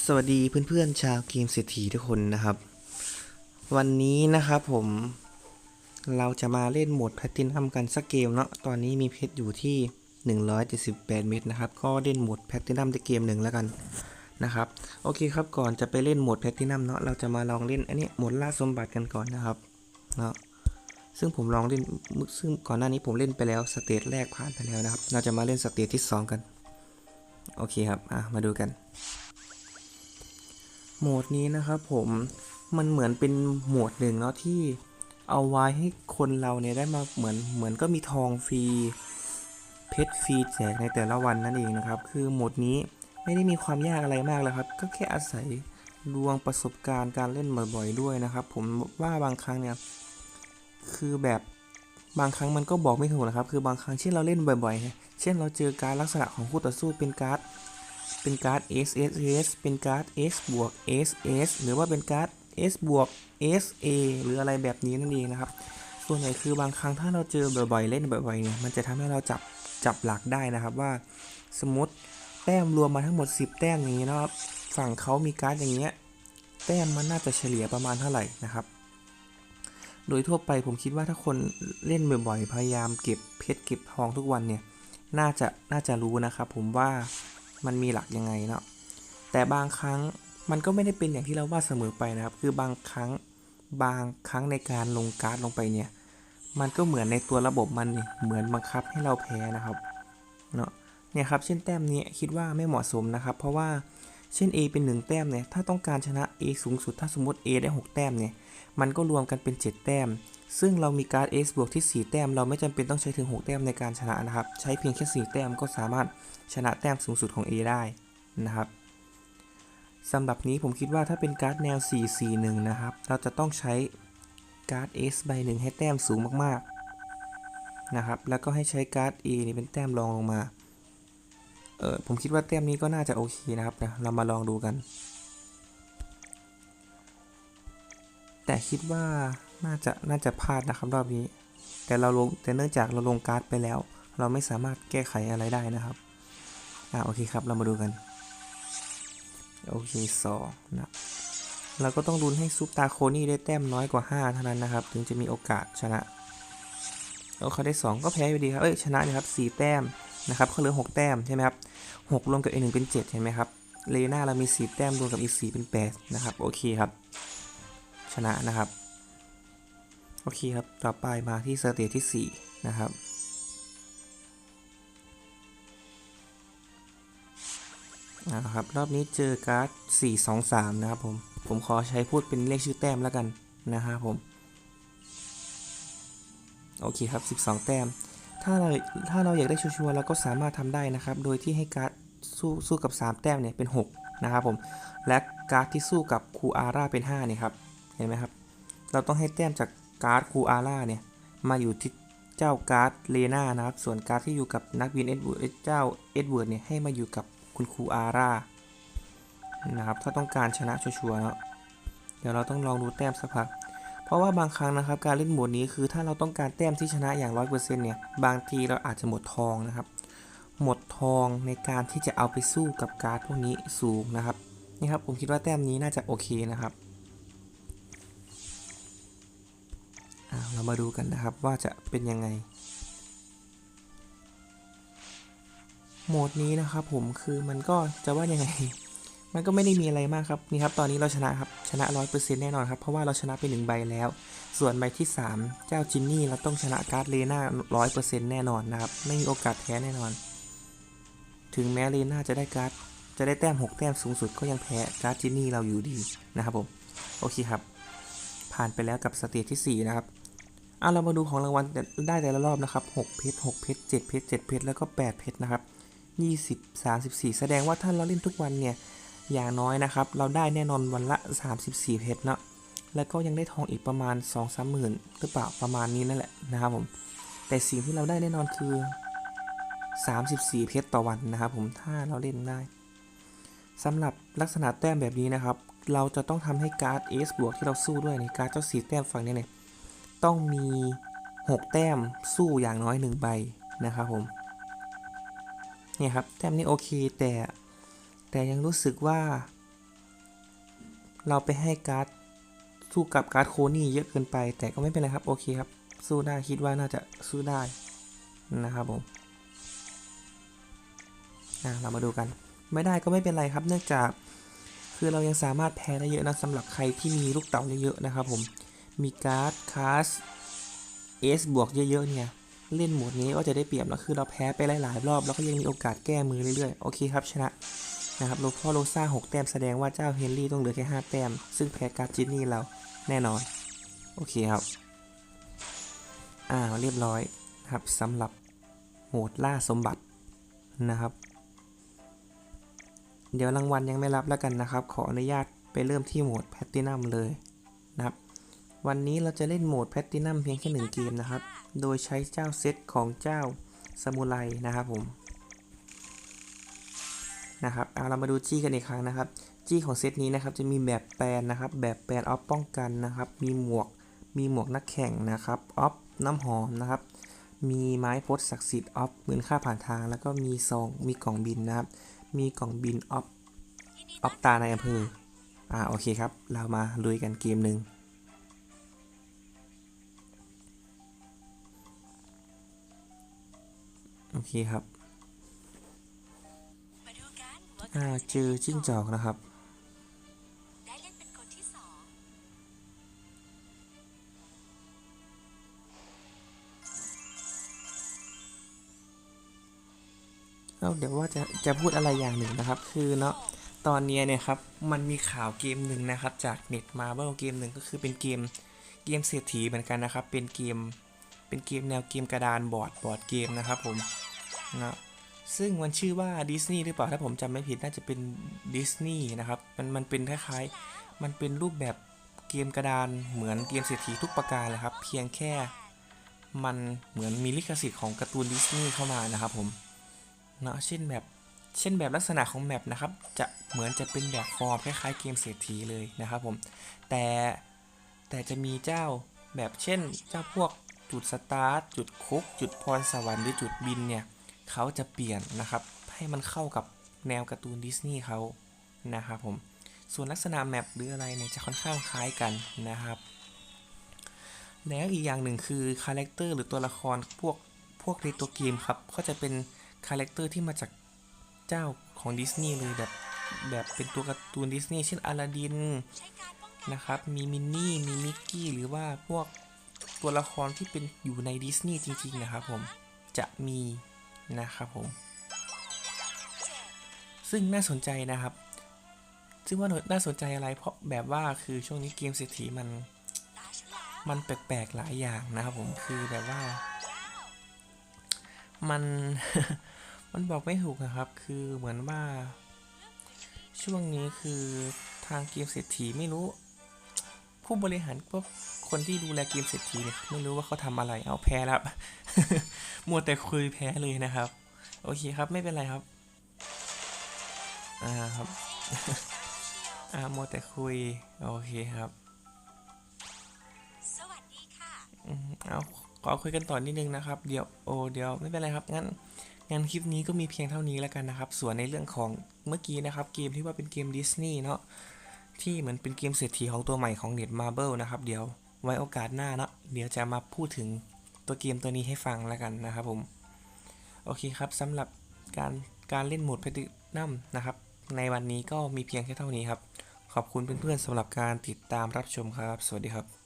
สวัสดีเพื่อนๆชาวเกมเศรษฐีทุกคนนะครับ วันนี้นะครับผมเราจะมาเล่นโหมดแพลตินัมกันสักเกมเนาะตอนนี้มีเพชรอยู่ที่ 178 เม็ดนะครับ ก็เล่นโหมดแพลตินัมได้เกมหนึ่งแล้วกันนะครับ โอเคครับก่อนจะไปเล่นโหมดแพลตินัมเนาะเราจะมาลองเล่นอันนี้โหมดล่าสมบัติกันก่อนนะครับเนาะซึ่งผมลองเล่นซึ่งก่อนหน้านี้ผมเล่นไปแล้วสเตจแรกผ่านไปแล้วนะครับ เราจะมาเล่นสเตจที่สองกัน โอเคครับอะมาดูกัน โหมดนี้นะครับผมมันเหมือนเป็นโหมดหนึ่งเนาะที่เอาไว้ให้คนเราเนี่ยได้มาเหมือนเหมือนก็มีทองฟรีเพชรฟรีแจกในแต่ละวันนั่นเองนะครับ คือโหมดนี้ไม่ได้มีความยากอะไรมากเลยครับ ก็แค่อาศัยดวงประสบการณ์การเล่นบ่อยๆด้วยนะครับ ผมว่าบางครั้งเนี่ยคือแบบบางครั้งมันก็บอกไม่ถูกนะครับ คือบางครั้งเช่นเราเล่นบ่อยๆเนี่ยเช่นเราเจอการลักษณะของคู่ต่อสู้เป็นการ์ด เป็นการ์ด S S S เป็นการ์ด S บวก S S หรือว่าเป็นการ์ด S บวก S A หรืออะไรแบบนี้นั่นเองนะครับ ส่วนใหญ่คือบางครั้งถ้าเราเจอบ่อยๆ เล่นบ่อยๆเนี่ยมันจะทำให้เราจับจับหลักได้นะครับว่า สมมติแต้มรวมมาทั้งหมด 10 แต้มอย่างนี้นะครับ ฝั่งเขามีการ์ดอย่างเงี้ยแต้มมันน่าจะเฉลี่ยประมาณเท่าไหร่นะครับ โดยทั่วไปผมคิดว่าถ้าคนเล่นบ่อยๆ พยายามเก็บเพชรเก็บทองทุกวันเนี่ย น่าจะน่าจะรู้นะครับผมว่า มันมีหลักยังไงเนาะแต่บางครั้งมันก็ไม่ได้เป็นอย่างที่เราว่าเสมอไปนะครับ คือบางครั้งบางครั้งในการลงการ์ดลงไปเนี่ย มันก็เหมือนในตัวระบบมันเนเหมือนบังคับให้เราแพ้นะครับเนาะเนี่ยครับ เช่นแต้มนี้คิดว่าไม่เหมาะสมนะครับ เพราะว่าเช่น A เป็น 1 แต้มเนี่ย ถ้าต้องการชนะ A สูงสุด ถ้าสมมติ A ได้ 6 แต้มเนี่ย มันก็รวมกันเป็น 7 แต้ม ซึ่งเรามีการ์ด S บวกที่ 4 แต้ม เราไม่จำเป็นต้องใช้ถึง 6 แต้มในการชนะนะครับ ใช้เพียงแค่ 4 แต้มก็สามารถชนะแต้มสูงสุดของ A ได้นะครับสำหรับนี้ผมคิดว่าถ้าเป็นการ์ดแนว 441 นะครับ เราจะต้องใช้การ์ด S ใบหนึ่งให้แต้มสูงมากๆนะครับ แล้วก็ให้ใช้การ์ด A นี่เป็นแต้มรองลงมา เออผมคิดว่าแต้มนี้ก็น่าจะโอเคนะครับนะเรามาลองดูกัน แต่คิดว่า น่าจะน่าจะพลาดนะครับรอบนี้ แต่เราลงแต่เนื่องจากเราลงการ์ดไปแล้ว เราไม่สามารถแก้ไขอะไรได้นะครับอ่าโอเคครับเรามาดูกันโอเคสองนะเราก็ต้องลุ้นให้ซุปตาโคนี่ได้แต้มน้อยกว่า 5 เท่านั้นนะครับ ถึงจะมีโอกาสชนะแล้วเขาได้ 2 ก็แพ้อยู่ดีครับเอ้ยชนะนะครับ4แต้มนะครับเขาเหลือ 6 แต้มใช่ไหมครับ6รวมกับ A1 เป็น 7 เห็นไหมครับเลน่าเรามี 4 แต้มรวมกับอีก 4 เป็น 8 นะครับ โอเคครับ ชนะนะครับ โอเคครับ ต่อไปมาที่สเตจที่ 4 นะครับอ่าครับ รอบนี้เจอการ์ด 4 2 3 นะครับผม ผมขอใช้พูดเป็นเลขชื่อแต้มแล้วกันนะครับผม โอเคครับ 12 แต้ม ถ้าเราถ้าเราอยากได้ชัวร์ๆเราก็สามารถทำได้นะครับ โดยที่ให้การ์ดสู้สู้กับ 3 แต้มเนี่ยเป็น 6 นะครับผม และการ์ดที่สู้กับคูอาร่าเป็น5เนี่ยครับ เห็นไหมครับ เราต้องให้แต้มจาก การ์ดคูอาร่าเนี่ย มาอยู่ที่เจ้าการ์ดเลนานะครับ ส่วนการ์ดที่อยู่กับนักบินเอ็ดเวิร์ดเจ้าเอ็ดเวิร์ดเนี่ยให้มาอยู่กับคุณครูอาร่านะครับ ถ้าต้องการชนะชัวร์เนาะเดี๋ยวเราต้องลองดูแต้มสักพัก เพราะว่าบางครั้งนะครับ การเล่นโหมดนี้คือถ้าเราต้องการแต้มที่ชนะอย่าง100%เนี่ย บางทีเราอาจจะหมดทองนะครับ หมดทองในการที่จะเอาไปสู้กับการ์ดพวกนี้สูงนะครับ นี่ครับผมคิดว่าแต้มนี้น่าจะโอเคนะครับ เรามาดูกันนะครับว่าจะเป็นยังไง โหมดนี้นะครับผมคือมันก็จะว่ายังไง มันก็ไม่ได้มีอะไรมากครับนี่ครับตอนนี้เราชนะครับชนะ 100%แน่นอนครับเพราะว่าเราชนะไปหนึ่งใบแล้ว ส่วนใบที่ 3 เจ้าจินนี่เราต้องชนะการ์ดเลน่า100%แน่นอนนะครับไม่มีโอกาสแพ้แน่นอน ถึงแม้เลน่าจะได้การ์ดจะได้แต้ม 6 แต้มสูงสุดก็ยังแพ้การ์ดจินนี่เราอยู่ดีนะครับผมโอเคครับผ่านไปแล้วกับสเตจที่ 4 นะครับ เอาเรามาดูของรางวัลได้แต่ละรอบนะครับ6เพชร6เพชร7เพชร7เพชรแล้วก็8เพชรนะครับ20 34 แสดงว่าถ้าเราเล่นทุกวันเนี่ยอย่างน้อยนะครับ เราได้แน่นอนวันละ 34 เพชรเนาะแล้วก็ยังได้ทองอีกประมาณ 2 3 หมื่นหรือเปล่าประมาณนี้นั่นแหละนะครับผมแต่สิ่งที่เราได้แน่นอนคือ 34 เพชรต่อวันนะครับผมถ้าเราเล่นได้สำหรับลักษณะแต้มแบบนี้นะครับ เราจะต้องทำให้การ์ด S บวกที่เราสู้ด้วยในการ์ดเจ้าสีแต้มฝั่งนี้เนี่ย ต้องมี 6 แต้มสู้อย่างน้อย 1 ใบนะครับผมเนี่ยครับแต้มนี้โอเคแต่แต่ยังรู้สึกว่า เราไปให้การ์ดสู้กับการ์ดโคนี่เยอะเกินไป แต่ก็ไม่เป็นไรครับโอเคครับ สู้ได้คิดว่าน่าจะสู้ได้นะครับผมอะเรามาดูกัน ไม่ได้ก็ไม่เป็นไรครับ เนื่องจาก คือเรายังสามารถแพ้ได้เยอะนะสำหรับใครที่มีลูกเต๋าเยอะๆนะครับผม มีการ์ดคาสเอสบวกเยอะๆเนี่ย เล่นโหมดนี้ก็จะได้เปรียบนะคือเราแพ้ไปหลายๆรอบ แล้วก็ยังมีโอกาสแก้มือเรื่อยๆ โอเคครับชนะนะครับโลพ่อโรซ่า 6 แต้มแสดงว่าเจ้าเฮนรี่ต้องเหลือแค่ 5 แต้ม ซึ่งแพ้การ์ดจินนี่เราแน่นอน โอเคครับ อ่าเรียบร้อยนะครับสำหรับโหมดล่าสมบัตินะครับ เดี๋ยวรางวัลยังไม่รับแล้วกันนะครับ ขออนุญาตไปเริ่มที่โหมดแพตตินัมเลย วันนี้เราจะเล่นโหมดแพตตินัมเพียงแค่หนึ่งเกมนะครับ โดยใช้เจ้าเซตของเจ้าซามูไรนะครับผม นะครับ เอาเรามาดูจี้กันอีกครั้งนะครับ จี้ของเซตนี้นะครับจะมีแบบแปลนนะครับ แบบแปลนออฟป้องกันนะครับ มีหมวก มีหมวกนักแข่งนะครับ ออฟน้ำหอมนะครับ มีไม้พดศักดิ์สิทธิ์ออฟเงินค่าผ่านทาง แล้วก็มีซอง มีกล่องบินนะครับ มีกล่องบินออฟออฟตาในอำเภอ อ่า โอเคครับ เรามาลุยกันเกมหนึ่ง เคครับมาดูกันว่าใครอ่าจะเจอจิ้งจอกนะครับได้เล่นเป็นคนที่สองเอ้าเดี๋ยวว่าจะจะพูดอะไรอย่างหนึ่งนะครับ คือเนาะตอนเนี้ยเนี่ยครับมันมีข่าวเกมหนึ่งนะครับ จากเน็ตมาเบิลเกมหนึ่งก็คือเป็นเกมเกมเศรษฐีเหมือนกันนะครับ เป็นเกมเป็นเกมแนวเกมกระดานบอร์ดบอร์ดเกมนะครับผม นะซึ่งมันชื่อว่าดิสนีย์หรือเปล่าถ้าผมจำไม่ผิดน่าจะเป็นดิสนีย์นะครับมันมันเป็นคล้ายๆ มันเป็นรูปแบบเกมกระดานเหมือนเกมเศรษฐีทุกประการเลยครับ เพียงแค่มันเหมือนมีลิขสิทธิ์ของการ์ตูนดิสนีย์เข้ามานะครับผมเนาะเช่นแบบเช่นแบบลักษณะของแมปนะครับจะเหมือนจะเป็นแบบฟอร์มคล้ายๆเกมเศรษฐีเลยนะครับผมแต่แต่จะมีเจ้าแบบเช่นเจ้าพวกจุดสตาร์ทจุดคุก จุดพรสวรรค์หรือจุดบินเนี่ย เขาจะเปลี่ยนนะครับให้มันเข้ากับแนวการ์ตูนดิสนีย์เขานะครับผมส่วนลักษณะแมปหรืออะไรเนี่ยจะค่อนข้างคล้ายกันนะครับ แล้วอีกอย่างหนึ่งคือคาแรคเตอร์หรือตัวละครพวกพวกในตัวเกมครับก็จะเป็นคาแรคเตอร์ที่มาจากเจ้าของดิสนีย์เลยแบบแบบเป็นตัวการ์ตูนดิสนีย์เช่นอลาดินใช้การป้องกันนะครับ มีมินนี่ มีมิกกี้ หรือว่าพวกตัวละครที่เป็นอยู่ในดิสนีย์จริงๆนะครับผม จะมี นะครับผม ซึ่งน่าสนใจนะครับ ซึ่งว่าน่าสนใจอะไรเพราะแบบว่าคือช่วงนี้เกมเศรษฐีมัน มันแปลกๆหลายอย่างนะครับผมคือแบบว่า มันมันบอกไม่ถูกนะครับ คือเหมือนว่า ช่วงนี้คือทางเกมเศรษฐีไม่รู้ ผู้บริหารพวก คนที่ดูแลเกมเศรษฐีเนี่ยไม่รู้ว่าเขาทำอะไรเอาแพ้แล้วครับ มัวแต่คุยแพ้เลยนะครับ โอเคครับไม่เป็นไรครับ อ่าครับ อ่ามัวแต่คุย โอเคครับ สวัสดีค่ะอืมเอาขอคุยกันต่อนิดนึงนะครับ เดี๋ยวโอเดี๋ยวไม่เป็นไรครับงั้นงั้นคลิปนี้ก็มีเพียงเท่านี้แล้วกันนะครับ ส่วนในเรื่องของเมื่อกี้นะครับ เกมที่ว่าเป็นเกมดิสนีย์เนาะที่เหมือนเป็นเกมเศรษฐีของตัวใหม่ของเน็ตมาร์เบลนะครับ เดี๋ยว ไว้โอกาสหน้าเนาะเดี๋ยวจะมาพูดถึงตัวเกมตัวนี้ให้ฟังแล้วกันนะครับผม โอเคครับสำหรับการการเล่นโหมดแพทินัมนะครับ ในวันนี้ก็มีเพียงแค่เท่านี้ครับ ขอบคุณเพื่อนๆสำหรับการติดตามรับชมครับ สวัสดีครับ